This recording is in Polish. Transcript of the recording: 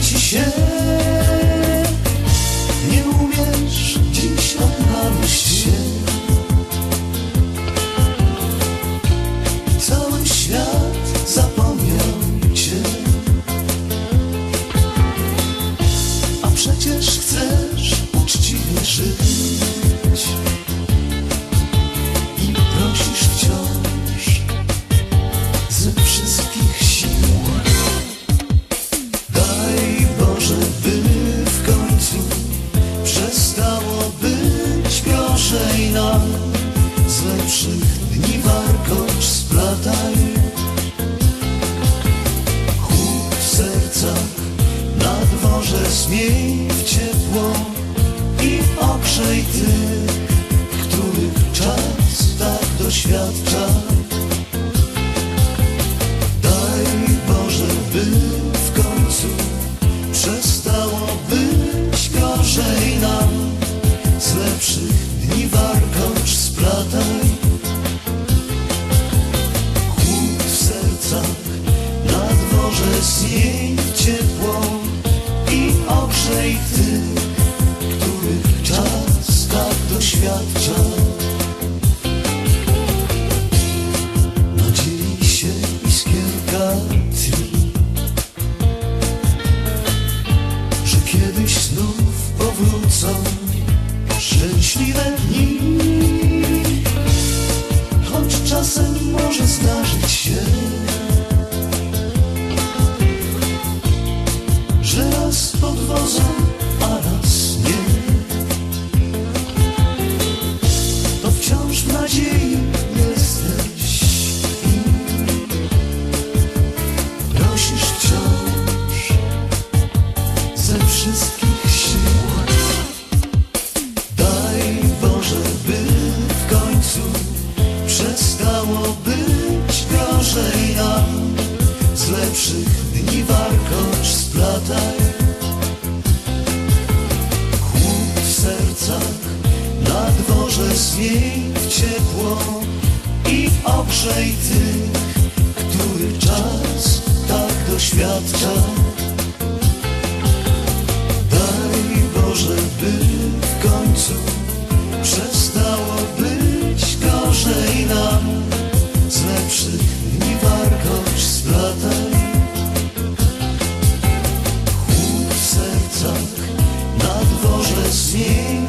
其实 dworze zmień w ciepło I ogrzej tych, których czas tak doświadcza. Daj Boże, by w końcu przestało być gorzej nam. Z lepszych dni warkocz splataj. Chłód w sercach na dworze zmień znów powrócą szczęśliwe dni. Choć czasem może zdarzyć się lepszych dni warkocz splataj. Chłód w sercach na dworze zmień w ciepło i ogrzej tych, który czas tak doświadcza. Dworze